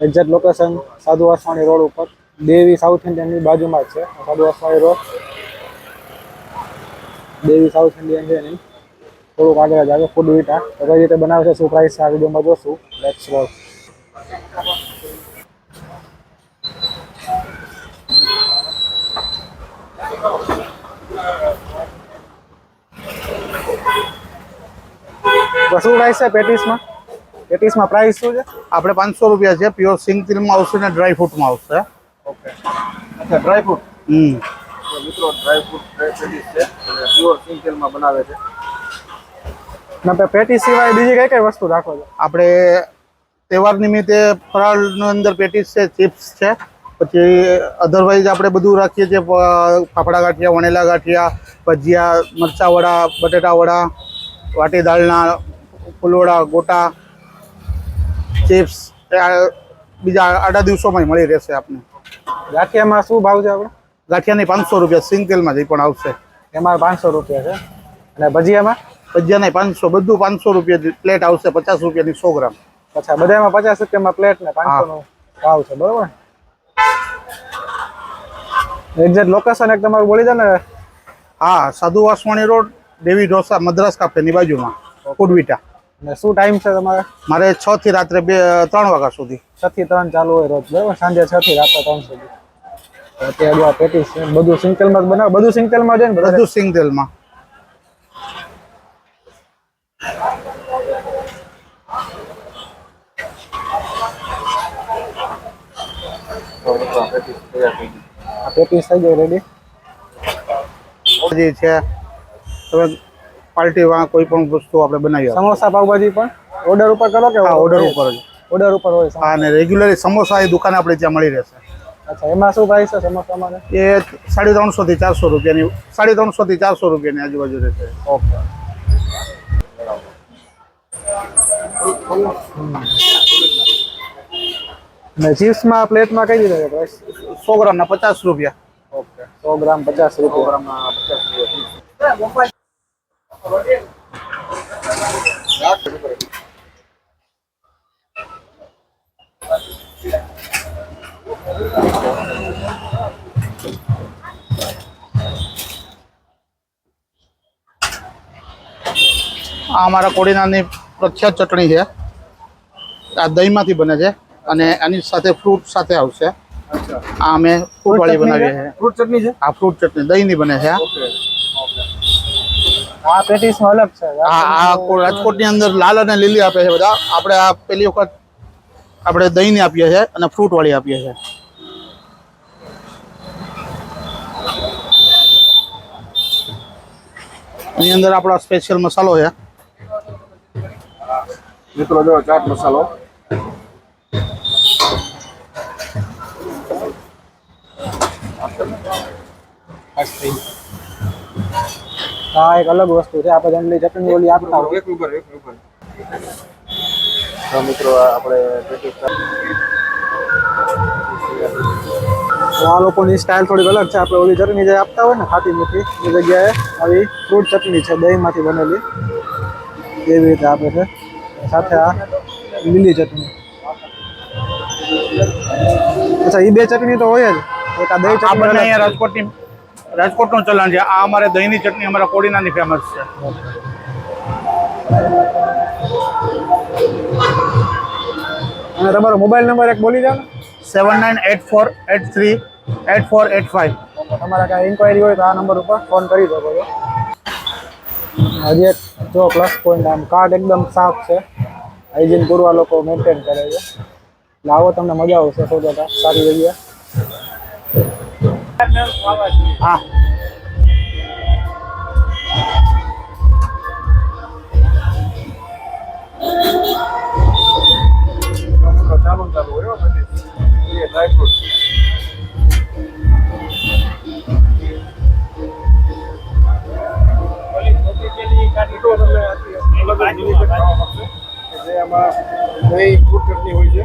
Exact location સાધુ Vaswani road ઉપર. દેવી south ઇન્ડિયનની બાજુમાં જ છે. Sadhu Vaswani road. Devi South Indian છે એની થોડુંક આગળ જ આવે ફૂડ વિટા. તો કઈ રીતે બનાવે છે, શું પ્રાઇસ છે, આ વિડીયોમાં જોશું. લેટ્સ તો શું પ્રાઇસ છે પેટીસમાં પેટીસમાં પ્રાઇસ શું છે? આપણે પાંચસો રૂપિયા છે પ્યોર સિંગ તેલમાં આવશે ને ડ્રાય ફ્રૂટમાં આવશે. ઓકે. અચ્છા ડ્રાય ફ્રૂટ હમ. મિત્રો ડ્રાય ફ્રૂટ પેટીસ છે અને પ્યોર સિંગ તેલમાં બનાવે છે. ના પેટીસ સિવાય બીજી કઈ કઈ વસ્તુ રાખો છો? આપણે તહેવાર નિમિત્તે ફરાળની અંદર પેટીસ છે ચિપ્સ છે પછી અધરવાઇઝ આપણે બધું રાખીએ છીએ ફાફડા ગાંઠિયા વણેલા ગાંઠિયા ભજીયા મરચા વડા બટેટા વડા વાટી દાળના ફૂલવડા ગોટા ચિપ્સ બીજા આડા દિવસોમાં મળી રહેશે આપને. ગાંઠિયામાં શું ભાવ છે આપણે? ગાંઠિયાની પાંચસો રૂપિયા સિંગલમાંથી જે પણ આવશે. એમાં પાંચસો રૂપિયા છે. અને ભજીયામાં? ભજીયાને પાંચસો બધું પાંચસો રૂપિયા પ્લેટ આવશે પચાસ રૂપિયાની સો ગ્રામ. અચ્છા બધામાં પચાસ રૂપિયામાં પ્લેટ ને પાંચસો ભાવ છે બરોબર? એક્ઝેક્ટ લોકેશન એક તમારું બોલી દે ને. હા સાધુ વાસવાણી રોડ દેવી ઢોસા મદ્રાસ કાફેની બાજુમાં ફૂડવીટા અને શું ટાઈમ છે તમારે મારે છ થી રાત્રે બે ત્રણ વાગ્યા સુધી છ થી ત્રણ ચાલુ હોય રોજ બરોબર સાંજે છ થી રાત્રે ત્રણ સુધી તો અત્યારે જો આ પેટીસ છે બધું સિંગલમાં જ બનાવો બધું સિંગલમાં છે ને બધું બધું સિંગ તેલમાં તો મિત્રો આ પેટીસ તૈયાર થઈ ગઈ આ પેટીસ થઈ ગઈ રેડી જે છે તમે પાર્ટીમાં કોઈ પણ વસ્તુ આપણે બનાવી આપો. સમોસા પાવભાજી પણ ઓર્ડર ઉપર કરો કે હા ઓર્ડર ઉપર જ ઓર્ડર ઉપર હોય હા અને રેગ્યુલર સમોસા એ દુકાન આપણે ત્યાં મળી રહેશે અચ્છા એમાં શું પ્રાઇસ છે સમોસામાં એ સાડી ત્રણસો થી ચારસો રૂપિયાની સાડી ત્રણસો થી ચારસો રૂપિયાની આજુબાજુ રહેશે ઓકે ને ચિપ્સમાં પ્લેટમાં કઈ રીતે છે પ્રાઇસ સો ગ્રામના પચાસ રૂપિયા ઓકે સો ગ્રામ પચાસ રૂપિયા પ્રોગ્રામમાં પચાસ રૂપિયા આ અમારા કોડીનાની પ્રખ્યાત ચટણી છે આ દહીંમાંથી બને છે અને આની સાથે ફ્રૂટ સાથે આવશે અચ્છા આ અમે ફ્રૂટ વાળી બનાવીએ છીએ ફ્રૂટ ચટણી છે આ ફ્રૂટ ચટણી દહીંની બને છે આ ઓકે ઓકે આ પેટીસમાં અલગ છે. આ રાજકોટની અંદર લાલ અને લીલી આપે છે બધા. આપણે આ પેલી વખત આપણે દહીંની આપીએ છીએ અને ફ્રૂટ વાળી આપીએ છીએ. એની અંદર આપણો સ્પેશિયલ મસાલો છે. મિત્રો જો ચાટ મસાલો. આ એક અલગ વસ્તુ છે આપણે જનરલી ચટણી ઓલી આપતા હોય એક ઉપર એક ઉપર તો મિત્રો આ આપણે પેટીસ તો આ લોકોની સ્ટાઇલ થોડીક અલગ છે આપણે ઓલી ચટણી જે આપતા હોય ને ખાટી મીઠી એ જગ્યાએ આવી ફ્રૂટ ચટણી છે દહીંમાંથી બનેલી એવી રીતે આપે છે સાથે આ લીલી ચટણી અચ્છા એ બે ચટણી તો હોય જ એક આ દહીં આ બંને ચટણી અહીંયા રાજકોટની રાજકોટનું ચલણ છે આ અમારે દહીંની ચટણી અમારા કોડીનાની ફેમસ છે અને તમારો મોબાઈલ નંબર એક બોલી જાઓ ને seven nine eight four eight three eight four eight five તમારે કાંઈ ઇન્ક્વાયરી હોય તો આ નંબર ઉપર ફોન કરી શકો છો હજી એક જો પ્લસ પોઈન્ટ આમ કાર્ડ એકદમ સાફ છે હાઇજીન પૂરું આ લોકો મેન્ટેન કરે છે એટલે આવો તમને મજા આવશે સો ટકા સારી જગ્યા હા. જ આમાં દહીં ફૂટ ચટણી હોય છે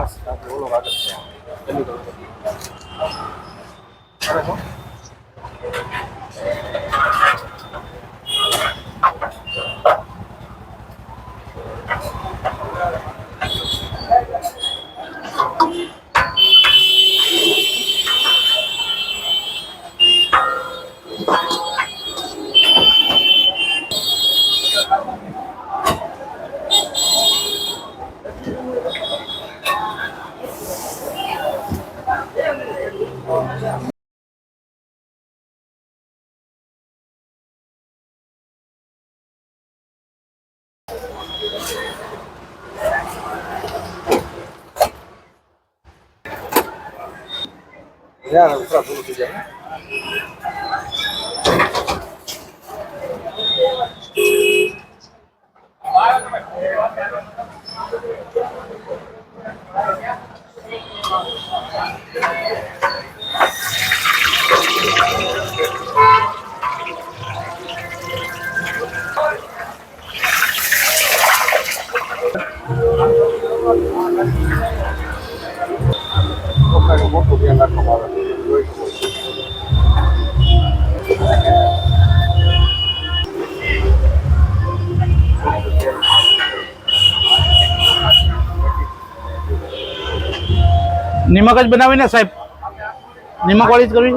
लगा सकते हैं Era નિમક જ બનાવીને સાહેબ? નિમક વાળી જ કરવી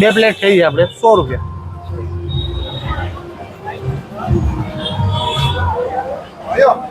બે પ્લેટ થઈ આપણે, સો રૂપિયા. આયો.